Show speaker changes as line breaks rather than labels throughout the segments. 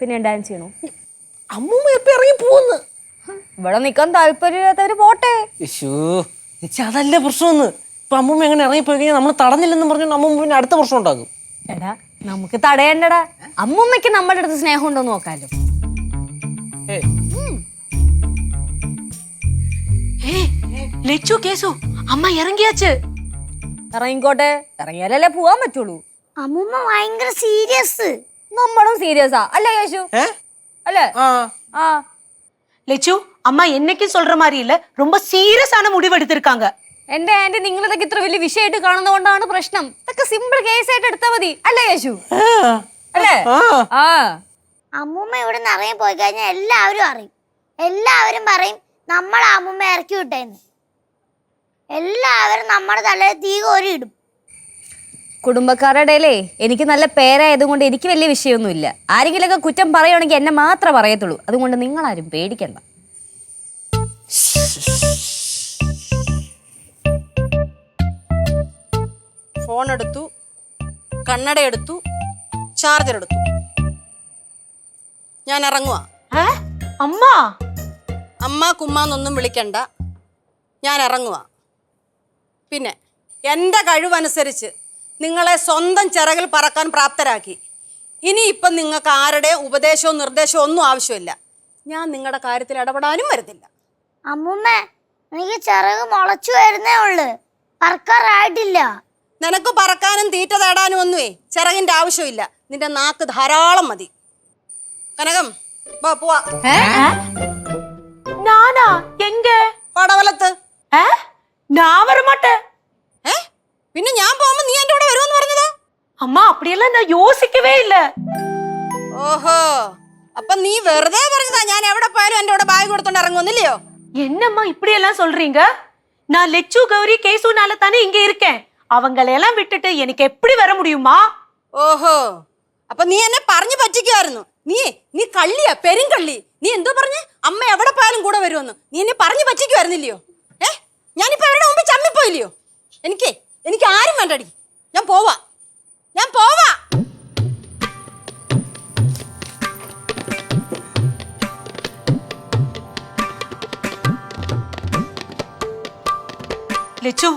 പിന്നെ ഡാൻസ് ചെയ്യണോ.
അമ്മൂമ്മ എപ്പോ ഇറങ്ങി പോകുന്നു
ഇവിടെ നിക്കാൻ താല്പര്യമില്ലാത്തവര് പോട്ടെ.
അതല്ല പ്രശ്നമെന്ന്. ഇപ്പൊ അമ്മൂമ്മ എങ്ങനെ ഇറങ്ങി പോയി കഴിഞ്ഞാൽ നമ്മൾ തടഞ്ഞില്ലെന്ന് പറഞ്ഞു അമ്മൂമ്മ പിന്നെ അടുത്ത പ്രശ്നം ഉണ്ടാകും
എടാ നമുക്ക് തടയണ്ടടാ. അമ്മൂമ്മയ്ക്ക് നമ്മുടെ അടുത്ത് സ്നേഹം ഉണ്ടോ നോക്കാലോ.
ലച്ചു കേസു അമ്മ ഇറങ്ങിയാച്ച്.
ഇറങ്ങിക്കോട്ടെ ഇറങ്ങിയാലല്ലേ പോവാൻ പറ്റുള്ളൂ.
അമ്മൂമ്മ ഭയങ്കര സീരിയസ്
നമ്മളും സീരിയസാ അല്ലേ യേശു
ഏ
അല്ലേ
ആ
ആ
லெச்சு அம்மா என்னைக்கும் சொல்ற மாதிரி இல்ல ரொம்ப சீரியஸான முடிவு எடுத்திருக்காங்க
എന്റെ ആന്റി നിങ്ങൾ ഇതൊക്കെ ഇത്ര വലിയ വിഷയമായിട്ട് കാണുന്നതുകൊണ്ടാണ് പ്രശ്നം ഇതൊക്കെ സിമ്പിൾ കേസ് ആയിട്ട് എടുത്താൽ മതി അല്ലേ യേശു അല്ലേ
ആ
ആ
അമ്മൂമ്മ ഇവിടെ നിന്ന് ഇറങ്ങി പോയി കഴിഞ്ഞാൽ എല്ലാവരും അറിയും എല്ലാവരും പറയും നമ്മൾ അമ്മൂമ്മ ഇറക്കി വിട്ടേന്ന് എല്ലാവരും നമ്മുടെ തലയിൽ തീ കോരി ഇടും
കുടുംബക്കാരുടെ എനിക്ക് നല്ല പേരായതുകൊണ്ട് എനിക്ക് വലിയ വിഷയമൊന്നുമില്ല. ആരെങ്കിലൊക്കെ കുറ്റം പറയുകയാണെങ്കിൽ എന്നെ മാത്രമേ പറയത്തുള്ളൂ. അതുകൊണ്ട് നിങ്ങളാരും പേടിക്കണ്ട.
ഫോൺ എടുത്തു കണ്ണട എടുത്തു ചാർജർ എടുത്തു ഞാൻ ഇറങ്ങുക
അമ്മ?
അമ്മ കുമ്മാന്നൊന്നും വിളിക്കണ്ട. ഞാൻ ഇറങ്ങുക പിന്നെ എന്റെ കഴിവനുസരിച്ച് നിങ്ങളെ സ്വന്തം ചിറകിൽ പറക്കാൻ പ്രാപ്തരാക്കി. ഇനി ഇപ്പം നിങ്ങൾക്ക് ആരുടെ ഉപദേശവും നിർദ്ദേശവും ഒന്നും ആവശ്യമില്ല. ഞാൻ നിങ്ങളുടെ കാര്യത്തിൽ ഇടപെടാനും വരുന്നില്ല.
അമ്മൂമ്മ എനിക്ക് ചിറക് മുളച്ചു വരുന്നേ ഉള്ളു. പറക്കാറായിട്ടില്ല.
നിനക്ക് പറക്കാനും തീറ്റ തേടാനും ഒന്നുമേ ചിറകിന്റെ ആവശ്യമില്ല. നിന്റെ നാക്ക് ധാരാളം മതി. കനകം വാ പോവാ.
அம்மா அப்படியெல்லாம் நான் யோசிக்கவே இல்ல
ഓഹോ അപ്പൊ നീ വെറുതെ പറഞ്ഞതാ ഞാൻ എവിടെ പോയാലും എന്റെ കൂടെ ബാഗ് കൊടുത്തോണ്ട് ഇറങ്ങുന്നില്ലയോ
என்னம்மா இப்படி எல்லாம் சொல்றீங்க நான் லெச்சு கௌரி கேசுனால தானே இங்க இருக்கேன் அவங்களையெல்லாம் விட்டுட்டு எனக்கு எப்படி வர முடியுமா
ഓഹോ അപ്പൊ നീ എന്നെ പറഞ്ഞു പറ്റിക്കുമായിരുന്നു നീ നീ കള്ളിയാ പെരുങ്കള്ളി നീ എന്തോ പറഞ്ഞ് അമ്മ എവിടെ പോയാലും കൂടെ വരുമെന്ന് നീ എന്നെ പറഞ്ഞു പറ്റിക്കുമായിരുന്നില്ലയോ ഏ ഞാനിപ്പോ അവരുടെ മുമ്പിൽ ചമ്മിപ്പോയില്ലയോ എനിക്ക് എനിക്ക് ആരും വേണ്ടടി ഞാൻ പോവാ ഞാൻ പോവാ.
ലച്ചു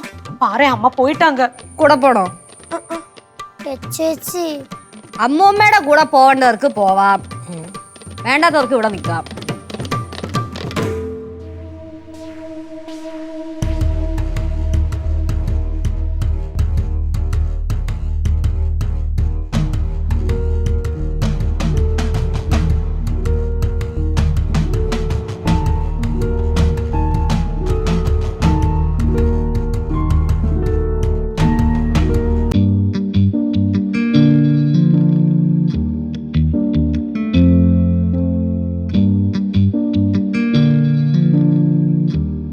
പാറ അമ്മ പോയിട്ടാങ്ക
കൂടെ പോണോ?
ചേച്ചി
അമ്മൂമ്മയുടെ കൂടെ പോവേണ്ടവർക്ക് പോവാം. വേണ്ടാത്തവർക്ക് ഇവിടെ നിൽക്കാം.